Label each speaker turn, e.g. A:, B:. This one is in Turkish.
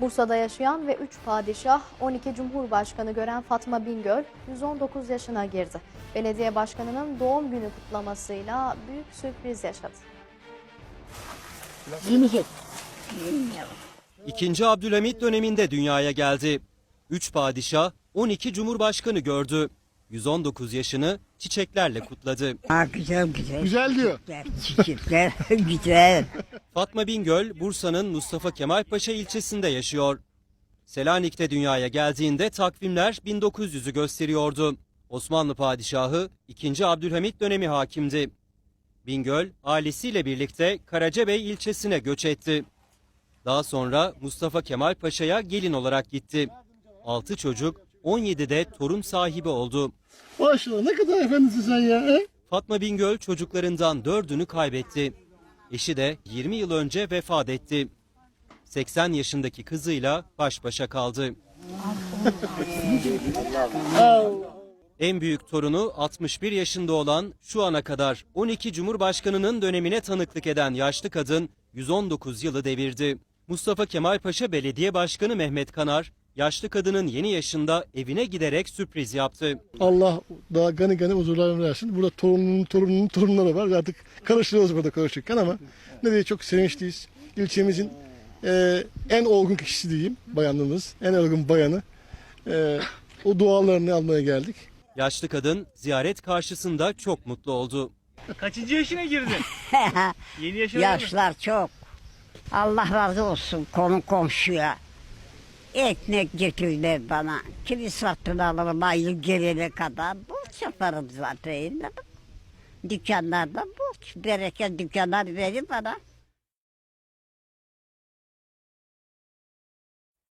A: Bursa'da yaşayan ve 3 padişah, 12 cumhurbaşkanı gören Fatma Bingöl 119 yaşına girdi. Belediye başkanının doğum günü kutlamasıyla büyük sürpriz yaşadı.
B: İkinci Abdülhamit döneminde dünyaya geldi. 3 padişah, 12 cumhurbaşkanı gördü. 119 yaşını çiçeklerle kutladı.
C: Aa, güzel güzel.
D: Güzel diyor.
C: Çiçekler güzel.
B: Fatma Bingöl, Bursa'nın Mustafa Kemal Paşa ilçesinde yaşıyor. Selanik'te dünyaya geldiğinde takvimler 1900'ü gösteriyordu. Osmanlı padişahı 2. Abdülhamit dönemi hakimdi. Bingöl, ailesiyle birlikte Karacabey ilçesine göç etti. Daha sonra Mustafa Kemal Paşa'ya gelin olarak gitti. 6 çocuk, 17'de torun sahibi oldu.
D: Maşallah ne kadar efendisin sen ya. He?
B: Fatma Bingöl çocuklarından dördünü kaybetti. Eşi de 20 yıl önce vefat etti. 80 yaşındaki kızıyla baş başa kaldı. En büyük torunu 61 yaşında olan şu ana kadar 12 Cumhurbaşkanı'nın dönemine tanıklık eden yaşlı kadın 119 yılı devirdi. Mustafa Kemal Paşa Belediye Başkanı Mehmet Kanar, yaşlı kadının yeni yaşında evine giderek sürpriz yaptı.
D: Allah daha gani gani huzurlarını versin. Burada torununun torununun torunları var. Artık karıştırıyoruz burada karışırken ama ne diye çok sevinçliyiz. İlçemizin e, en olgun kişisi diyeyim bayanımız. En olgun bayanı. E, o dualarını almaya geldik.
B: Yaşlı kadın ziyaret karşısında çok mutlu oldu.
E: Kaçıncı yaşına girdin? Yeni yaşına.
C: Yaşlar çok. Allah razı olsun konu komşuya. Ekmek getirdiler bana. Kimi satın alırım ayı gelene kadar. Borç yaparım zaten. Dükkanlarda borç. Bereket dükkanlar verir bana.